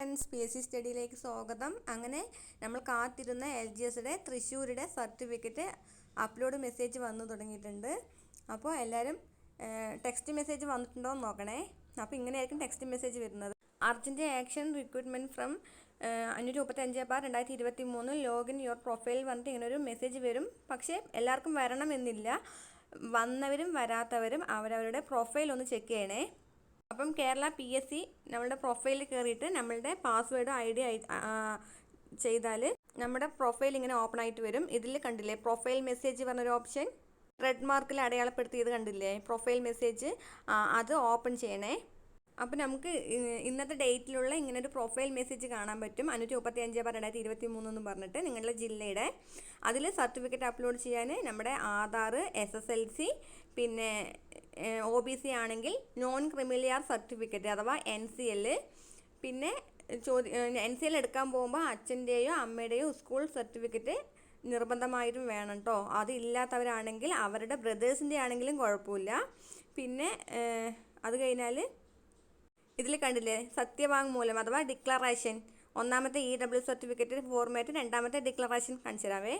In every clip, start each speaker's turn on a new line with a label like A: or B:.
A: Friends P S C സ്റ്റഡിയിലേക്ക് സ്വാഗതം. അങ്ങനെ നമ്മൾ കാത്തിരുന്ന എൽ ജി എസിന്റെ തൃശ്ശൂരുടെ സർട്ടിഫിക്കറ്റ് അപ്ലോഡ് മെസ്സേജ് വന്നു തുടങ്ങിയിട്ടുണ്ട്. അപ്പോൾ എല്ലാവരും ടെക്സ്റ്റ് മെസ്സേജ് വന്നിട്ടുണ്ടോ എന്ന് നോക്കണേ. അപ്പോൾ ഇങ്ങനെയായിരിക്കും ടെക്സ്റ്റ് മെസ്സേജ് വരുന്നത്. അർജന്റ് ആക്ഷൻ റിക്രൂട്ട്മെന്റ് ഫ്രം അഞ്ഞൂറ്റി മുപ്പത്തഞ്ച് ബാർ രണ്ടായിരത്തി ഇരുപത്തി മൂന്ന് ലോഗിൻ യുവർ പ്രൊഫൈൽ വന്നിട്ട് ഇങ്ങനെ ഒരു മെസ്സേജ് വരും. പക്ഷേ എല്ലാവർക്കും വരണമെന്നില്ല. വന്നവരും വരാത്തവരും അവരവരുടെ പ്രൊഫൈൽ ഒന്ന് ചെക്ക് ചെയ്യണേ. അപ്പം കേരള പി എസ് സി നമ്മളുടെ പ്രൊഫൈലിൽ കയറിയിട്ട് നമ്മളുടെ പാസ്വേഡ് ഐ ഡി ചെയ്താൽ നമ്മുടെ പ്രൊഫൈൽ ഇങ്ങനെ ഓപ്പൺ ആയിട്ട് വരും. ഇതിൽ കണ്ടില്ലേ? പ്രൊഫൈൽ മെസ്സേജ് പറഞ്ഞൊരു ഓപ്ഷൻ റെഡ് മാർക്കിൽ അടയാളപ്പെടുത്തിയത് കണ്ടില്ലേ? പ്രൊഫൈൽ മെസ്സേജ് അത് ഓപ്പൺ ചെയ്യണേ. അപ്പോൾ നമുക്ക് ഇന്നത്തെ ഡേറ്റിലുള്ള ഇങ്ങനെ ഒരു പ്രൊഫൈൽ മെസ്സേജ് കാണാൻ പറ്റും. അഞ്ഞൂറ്റി മുപ്പത്തി അഞ്ച് ബാർ രണ്ടായിരത്തി ഇരുപത്തി മൂന്ന് എന്ന് പറഞ്ഞിട്ട് നിങ്ങളുടെ ജില്ലയുടെ. അതിൽ സർട്ടിഫിക്കറ്റ് അപ്ലോഡ് ചെയ്യാൻ നമ്മുടെ Aadhaar S S L C പിന്നെ ഒ ബി സി ആണെങ്കിൽ നോൺ ക്രിമിലിയാർ സർട്ടിഫിക്കറ്റ് അഥവാ എൻ സി എൽ പിന്നെ ചോദ്യ എൻ സി എൽ എടുക്കാൻ പോകുമ്പോൾ അച്ഛന്റെയോ അമ്മയുടെയോ സ്കൂൾ സർട്ടിഫിക്കറ്റ് നിർബന്ധമായിട്ടും വേണം കേട്ടോ അത് ഇല്ലാത്തവരാണെങ്കിൽ അവരുടെ ബ്രദേഴ്സിന്റെ ആണെങ്കിലും കുഴപ്പമില്ല. പിന്നെ അത് കഴിഞ്ഞാൽ ഇതിൽ കണ്ടില്ലേ? സത്യവാങ്മൂലം അഥവാ ഡിക്ലറേഷൻ. ഒന്നാമത്തെ ഇ ഡബ്ല്യു സർട്ടിഫിക്കറ്റ് ഫോർമാറ്റ് രണ്ടാമത്തെ ഡിക്ലറേഷൻ കാണിച്ചുതരാവേ.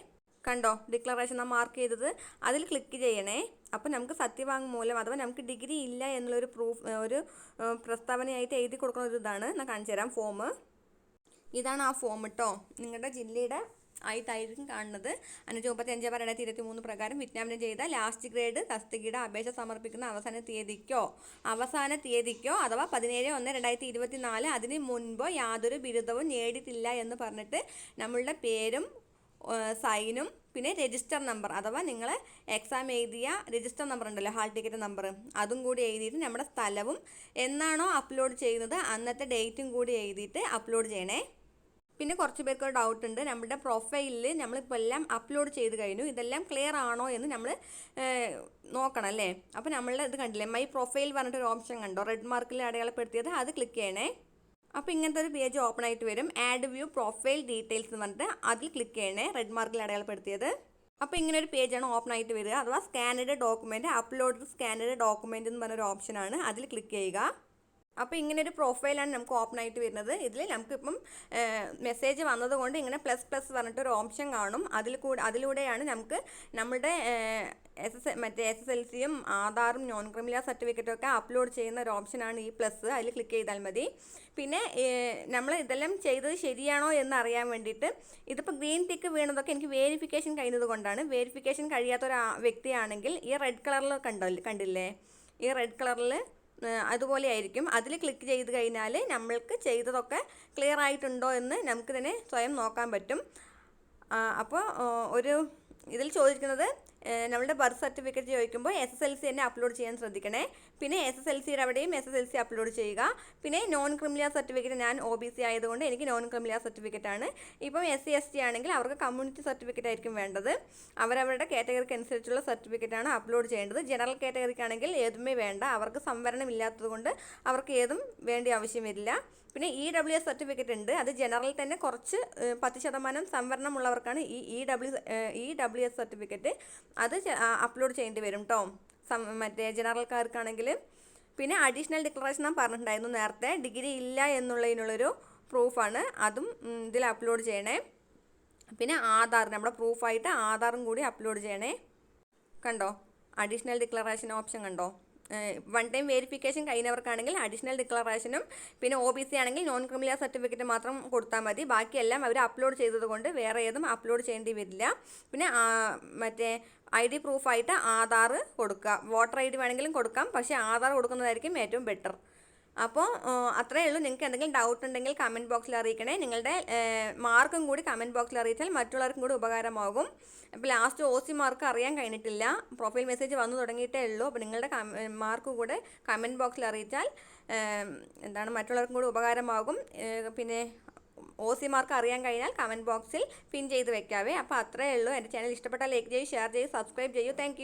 A: കണ്ടോ? ഡിക്ലറേഷൻ നാം മാർക്ക് ചെയ്തത്. അതിൽ ക്ലിക്ക് ചെയ്യണേ. അപ്പോൾ നമുക്ക് സത്യവാങ്മൂലം അഥവാ നമുക്ക് ഡിഗ്രി ഇല്ല എന്നുള്ളൊരു പ്രൂഫ് ഒരു പ്രസ്താവനയായിട്ട് എഴുതി കൊടുക്കുന്ന ഒരു ഇതാണ് ഞാൻ കാണിച്ചു തരാം ഫോം ഇതാണ് ആ ഫോം കേട്ടോ നിങ്ങളുടെ ജില്ലയുടെ ആയിട്ടായിരിക്കും കാണുന്നത്. അഞ്ഞൂറ്റി മുപ്പത്തി അഞ്ച് ബാർ രണ്ടായിരത്തി ഇരുപത്തി മൂന്ന് പ്രകാരം വിജ്ഞാപനം ചെയ്ത ലാസ്റ്റ് ഗ്രേഡ് തസ്തികയുടെ അപേക്ഷ സമർപ്പിക്കുന്ന അവസാന തീയതിക്കോ അവസാന തീയതിക്കോ അഥവാ പതിനേഴ് ഒന്ന് രണ്ടായിരത്തി ഇരുപത്തി നാല് അതിന് മുൻപോ യാതൊരു ബിരുദവും നേടിയിട്ടില്ല എന്ന് പറഞ്ഞിട്ട് നമ്മളുടെ പേരും സൈനും പിന്നെ രജിസ്റ്റർ നമ്പർ അഥവാ നിങ്ങൾ എക്സാം എഴുതിയ രജിസ്റ്റർ നമ്പർ ഉണ്ടല്ലോ ഹാൾ ടിക്കറ്റ് നമ്പർ അതും കൂടി എഴുതിയിട്ട് നമ്മുടെ സ്ഥലവും എന്നാണോ അപ്ലോഡ് ചെയ്യുന്നത് അന്നത്തെ ഡേറ്റും കൂടി എഴുതിയിട്ട് അപ്ലോഡ് ചെയ്യണേ. പിന്നെ കുറച്ച് പേർക്ക് ഡൗട്ട് ഉണ്ട്. നമ്മുടെ പ്രൊഫൈലിൽ നമ്മളിപ്പോൾ എല്ലാം അപ്ലോഡ് ചെയ്ത് കഴിഞ്ഞു. ഇതെല്ലാം ക്ലിയർ ആണോ എന്ന് നമ്മൾ നോക്കണം അല്ലേ? അപ്പോൾ നമ്മൾ ഇത് കണ്ടില്ലേ? മൈ പ്രൊഫൈൽ പറഞ്ഞിട്ടൊരു ഓപ്ഷൻ കണ്ടോ? റെഡ് മാർക്കിൽ അടയാളപ്പെടുത്തിയത്. അത് ക്ലിക്ക് ചെയ്യണേ. അപ്പോൾ ഇങ്ങനത്തെ ഒരു പേജ് ഓപ്പൺ ആയിട്ട് വരും. ആഡ് വ്യൂ പ്രൊഫൈൽ ഡീറ്റെയിൽസ് എന്ന് പറഞ്ഞിട്ട് അതിൽ ക്ലിക്ക് ചെയ്യണേ. റെഡ് മാർക്കിൽ അടയാളപ്പെടുത്തിയത്. അപ്പോൾ ഇങ്ങനെ ഒരു പേജാണ് ഓപ്പൺ ആയിട്ട് വരിക. അഥവാ scanned document upload scanned document എന്ന് പറഞ്ഞൊരു ഓപ്ഷനാണ് അതിൽ ക്ലിക്ക് ചെയ്യുക. അപ്പോൾ ഇങ്ങനെ ഒരു പ്രൊഫൈലാണ് നമുക്ക് ഓപ്പൺ ആയിട്ട് വരുന്നത്. ഇതിൽ നമുക്കിപ്പം മെസ്സേജ് വന്നതുകൊണ്ട് ഇങ്ങനെ പ്ലസ് പ്ലസ് പറഞ്ഞിട്ടൊരു ഓപ്ഷൻ കാണും. അതിൽ കൂടെ അതിലൂടെയാണ് നമുക്ക് നമ്മുടെ എസ് എസ് മറ്റേ എസ് എസ് എൽ സിയും ആധാറും നോൺ ക്രിമിനൽ സർട്ടിഫിക്കറ്റും ഒക്കെ അപ്ലോഡ് ചെയ്യുന്ന ഒരു ഓപ്ഷനാണ് ഈ പ്ലസ് അതിൽ ക്ലിക്ക് ചെയ്താൽ മതി. പിന്നെ നമ്മൾ ഇതെല്ലാം ചെയ്തത് ശരിയാണോ എന്ന് അറിയാൻ വേണ്ടിയിട്ട് ഇതിപ്പോൾ ഗ്രീൻ ടിക്ക് വീണതൊക്കെ എനിക്ക് വേരിഫിക്കേഷൻ കഴിയുന്നത് കൊണ്ടാണ്. വേരിഫിക്കേഷൻ കഴിയാത്ത ഒരു വ്യക്തിയാണെങ്കിൽ ഈ റെഡ് കളറിൽ കണ്ടോ കണ്ടില്ലേ? ഈ റെഡ് കളറിൽ അതുപോലെ ആയിരിക്കും. അതിൽ ക്ലിക്ക് ചെയ്ത് കഴിഞ്ഞാൽ നമ്മൾക്ക് ചെയ്തതൊക്കെ ക്ലിയർ ആയിട്ടുണ്ടോ എന്ന് നമുക്ക് തന്നെ സ്വയം നോക്കാൻ പറ്റും. അപ്പോൾ ഒരു ഇതിൽ ചോദിക്കുന്നത് നമ്മളുടെ ബർത്ത് സർട്ടിഫിക്കറ്റ് ചോദിക്കുമ്പോൾ എസ് എസ് എൽ സി തന്നെ അപ്ലോഡ് ചെയ്യാൻ ശ്രദ്ധിക്കണേ. പിന്നെ എസ് എസ് എൽ സിയുടെ അവിടെയും S S L C upload ചെയ്യുക. പിന്നെ നോൺ ക്രിമിനൽ സർട്ടിഫിക്കറ്റ് ഞാൻ ഒ ബി സി ആയതുകൊണ്ട് എനിക്ക് നോൺ ക്രിമിനൽ സർട്ടിഫിക്കറ്റ് ആണ്. ഇപ്പം എസ് സി എസ് ടി ആണെങ്കിൽ അവർക്ക് കമ്മ്യൂണിറ്റി സർട്ടിഫിക്കറ്റ് ആയിരിക്കും വേണ്ടത്. അവരവരുടെ കാറ്റഗറിക്ക് അനുസരിച്ചുള്ള സർട്ടിഫിക്കറ്റ് ആണ് അപ്ലോഡ് ചെയ്യേണ്ടത്. ജനറൽ കാറ്റഗറിക്ക് ആണെങ്കിൽ ഏതുമേ വേണ്ട. അവർക്ക് സംവരണം ഇല്ലാത്തതുകൊണ്ട് അവർക്ക് ഏതും വേണ്ടി ആവശ്യം വരില്ല. പിന്നെ ഇ ഡബ്ല്യു എസ് സർട്ടിഫിക്കറ്റ് ഉണ്ട്. അത് ജനറൽ തന്നെ കുറച്ച് പത്ത് ശതമാനം സംവരണമുള്ളവർക്കാണ് ഈ E W E W S certificate അത് അപ്ലോഡ് ചെയ്യേണ്ടി വരും കേട്ടോ മറ്റേ ജനറൽക്കാർക്കാണെങ്കിൽ പിന്നെ അഡീഷണൽ ഡിക്ലറേഷൻ ഞാൻ പറഞ്ഞിട്ടുണ്ടായിരുന്നു നേരത്തെ. ഡിഗ്രി ഇല്ല എന്നുള്ളതിനുള്ളൊരു പ്രൂഫാണ് അതും ഇതിൽ അപ്ലോഡ് ചെയ്യണേ. പിന്നെ ആധാർ നമ്മുടെ പ്രൂഫായിട്ട് ആധാറും കൂടി അപ്ലോഡ് ചെയ്യണേ. കണ്ടോ? അഡീഷണൽ ഡിക്ലറേഷൻ ഓപ്ഷൻ കണ്ടോ? വൺ ടൈം വെരിഫിക്കേഷൻ കഴിഞ്ഞവർക്കാണെങ്കിൽ അഡീഷണൽ ഡിക്ലറേഷനും പിന്നെ ഒ ബി സി ആണെങ്കിൽ നോൺ ക്രിമിനൽ സർട്ടിഫിക്കറ്റ് മാത്രം കൊടുത്താൽ മതി. ബാക്കിയെല്ലാം അവർ അപ്ലോഡ് ചെയ്തതുകൊണ്ട് വേറെ ഏതും അപ്ലോഡ് ചെയ്യേണ്ടി വരില്ല. പിന്നെ മറ്റേ ഐ ഡി പ്രൂഫായിട്ട് ആധാർ കൊടുക്കുക. വോട്ടർ ഐ ഡി വേണമെങ്കിലും കൊടുക്കാം. പക്ഷേ ആധാർ കൊടുക്കുന്നതായിരിക്കും ഏറ്റവും ബെറ്റർ അപ്പോൾ അത്രയേ ഉള്ളൂ. നിങ്ങൾക്ക് എന്തെങ്കിലും ഡൗട്ട് ഉണ്ടെങ്കിൽ കമന്റ് ബോക്സിൽ അറിയിക്കണേ. നിങ്ങളുടെ മാർക്കും കൂടി കമന്റ് ബോക്സിൽ അറിയിച്ചാൽ മറ്റുള്ളവർക്കും കൂടി ഉപകാരമാകും. അപ്പോൾ ലാസ്റ്റ് ഒ സി മാർക്ക് അറിയാൻ കഴിഞ്ഞിട്ടില്ല. പ്രൊഫൈൽ മെസ്സേജ് വന്നു തുടങ്ങിയിട്ടേ ഉള്ളൂ. അപ്പോൾ നിങ്ങളുടെ മാർക്ക് കൂടെ കമന്റ് ബോക്സിൽ അറിയിച്ചാൽ എന്താണ് മറ്റുള്ളവർക്കും കൂടി ഉപകാരമാകും. പിന്നെ ഒ സി മാർക്ക് അറിയാൻ കഴിഞ്ഞാൽ കമന്റ് ബോക്സിൽ പിൻ ചെയ്ത് വെക്കാവേ. അപ്പോൾ അത്രയേ ഉള്ളൂ. എന്റെ ചാനൽ ഇഷ്ടപ്പെട്ടാൽ ലൈക്ക് ചെയ്യൂ ഷെയർ ചെയ്യൂ സബ്സ്ക്രൈബ് ചെയ്യൂ. താങ്ക്